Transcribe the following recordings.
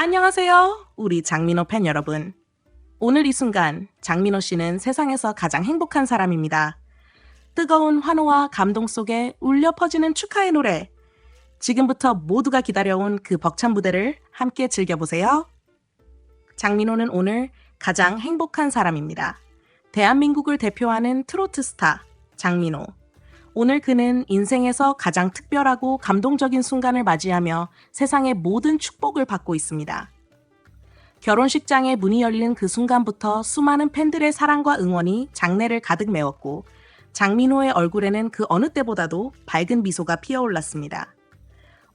안녕하세요. 우리 장민호 팬 여러분. 오늘 이 순간 장민호 씨는 세상에서 가장 행복한 사람입니다. 뜨거운 환호와 감동 속에 울려 퍼지는 축하의 노래. 지금부터 모두가 기다려온 그 벅찬 무대를 함께 즐겨보세요. 장민호는 오늘 가장 행복한 사람입니다. 대한민국을 대표하는 트로트 스타 장민호. 오늘 그는 인생에서 가장 특별하고 감동적인 순간을 맞이하며 세상의 모든 축복을 받고 있습니다. 결혼식장에 문이 열리는 그 순간부터 수많은 팬들의 사랑과 응원이 장내를 가득 메웠고 장민호의 얼굴에는 그 어느 때보다도 밝은 미소가 피어올랐습니다.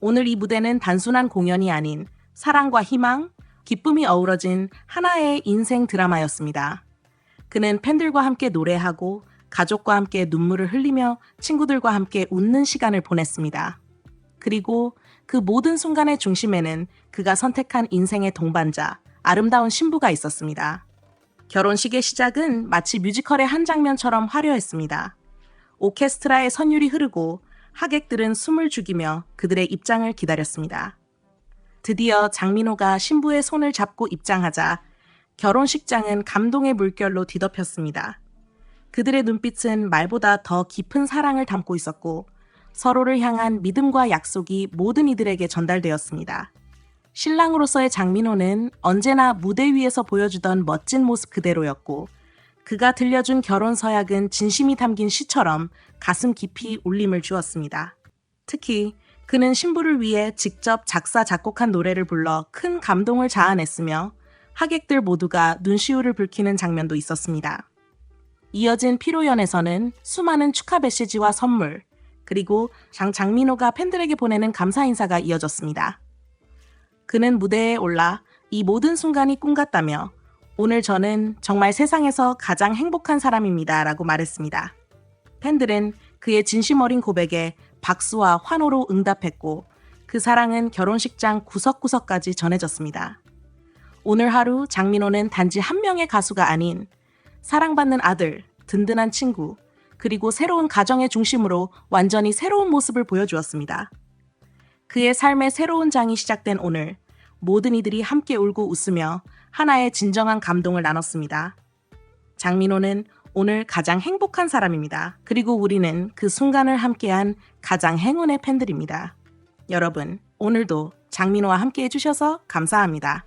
오늘 이 무대는 단순한 공연이 아닌 사랑과 희망, 기쁨이 어우러진 하나의 인생 드라마였습니다. 그는 팬들과 함께 노래하고 가족과 함께 눈물을 흘리며 친구들과 함께 웃는 시간을 보냈습니다. 그리고 그 모든 순간의 중심에는 그가 선택한 인생의 동반자, 아름다운 신부가 있었습니다. 결혼식의 시작은 마치 뮤지컬의 한 장면처럼 화려했습니다. 오케스트라의 선율이 흐르고 하객들은 숨을 죽이며 그들의 입장을 기다렸습니다. 드디어 장민호가 신부의 손을 잡고 입장하자 결혼식장은 감동의 물결로 뒤덮였습니다. 그들의 눈빛은 말보다 더 깊은 사랑을 담고 있었고 서로를 향한 믿음과 약속이 모든 이들에게 전달되었습니다. 신랑으로서의 장민호는 언제나 무대 위에서 보여주던 멋진 모습 그대로였고 그가 들려준 결혼 서약은 진심이 담긴 시처럼 가슴 깊이 울림을 주었습니다. 특히 그는 신부를 위해 직접 작사 작곡한 노래를 불러 큰 감동을 자아냈으며 하객들 모두가 눈시울을 붉히는 장면도 있었습니다. 이어진 피로연에서는 수많은 축하 메시지와 선물, 그리고 장 장민호가 팬들에게 보내는 감사 인사가 이어졌습니다. 그는 무대에 올라 이 모든 순간이 꿈 같다며 오늘 저는 정말 세상에서 가장 행복한 사람입니다. 라고 말했습니다. 팬들은 그의 진심 어린 고백에 박수와 환호로 응답했고 그 사랑은 결혼식장 구석구석까지 전해졌습니다. 오늘 하루 장민호는 단지 한 명의 가수가 아닌 사랑받는 아들, 든든한 친구, 그리고 새로운 가정의 중심으로 완전히 새로운 모습을 보여주었습니다. 그의 삶의 새로운 장이 시작된 오늘, 모든 이들이 함께 울고 웃으며 하나의 진정한 감동을 나눴습니다. 장민호는 오늘 가장 행복한 사람입니다. 그리고 우리는 그 순간을 함께한 가장 행운의 팬들입니다. 여러분, 오늘도 장민호와 함께 해주셔서 감사합니다.